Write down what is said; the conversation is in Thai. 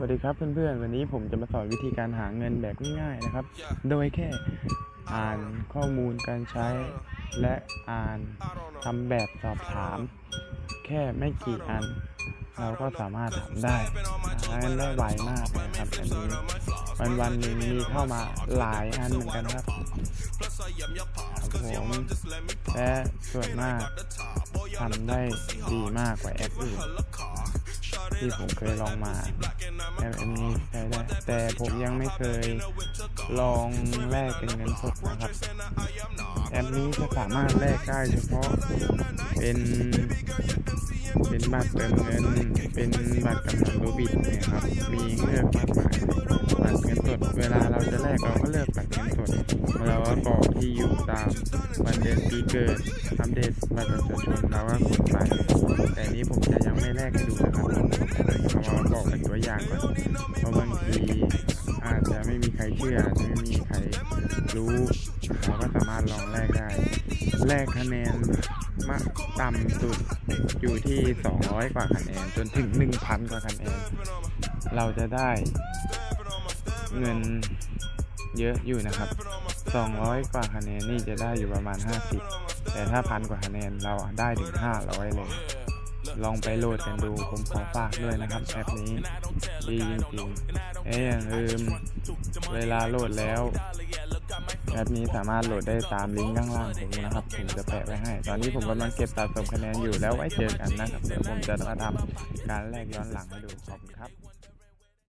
วัสดีครับเพื่อนๆ วันนี้ผมจะมาสอนวิธีการหาเงินแบบง่ายๆนะครับ โดยแค่อ่านข้อมูลการใช้ และอ่านทำแบบสอบถาม แค่ไม่กี่อัน เราก็สามารถทำได้หาเงินได้ไวมากเลยครับอันนี้วันวันๆหนึ่งมีเข้ามาหลายอันเหมือนกันครับครับผมและส่วนมากทำได้ดีมากกว่าแอปอื่นที่ผมเคยลองมา แอปนี้ใช้ได้แต่ผมยังไม่เคยลองแลกเป็นเงินสดนะครับแอปนี้จะสามารถแลกได้เฉพาะเป็น เป็นบัตรเติมเงิน เป็นบัตรกำนันโรบิทเนี่ยครับ มีเลือกมากมายเลยบัตรเงินสด เวลาเราจะแลกเราก็เลือกบัตรเงินสดเราก็กรอกที่อยู่ตามวันเดือนปีเกิดอัปเดตบัตรประชาชนเราก็กดไป แต่นี้ผมจะยังไม่แลกให้ดูนะครับ เอาอกเป็นตัวอย่าก่อนเพราะบางทีอาจจะไม่มีใครเชื่อไม่มีใครรู้เราก็สามารถลองแลกได้แลกคะแนนมากต่ำสุดอยู่ที่ 200 กว่าคะแนนจนถึง 1,000 กว่าคะแนนเราจะได้เงินเยอะอยู่นะครับ 200 กว่าคะแนนนี่จะได้อยู่ประมาณ 50 แต่ถ้าพันกว่าคะแนนเราได้ถึง 500 เลย ลองไปโหลดกันดูผมขอฝากด้วยนะครับแอปนี้ดีจริงๆเอ้ยอย่าลืมเวลาโหลดแล้วแอปนี้สามารถโหลดได้ตามลิงก์ข้างล่างผมนะครับผมจะแปะไว้ให้ ตอนนี้ผมกำลังเก็บสะสมคะแนนอยู่แล้วไว้เจอกันนะครับเดี๋ยวผมจะมาทำการแลกย้อนหลังให้ดูขอบคุณครับ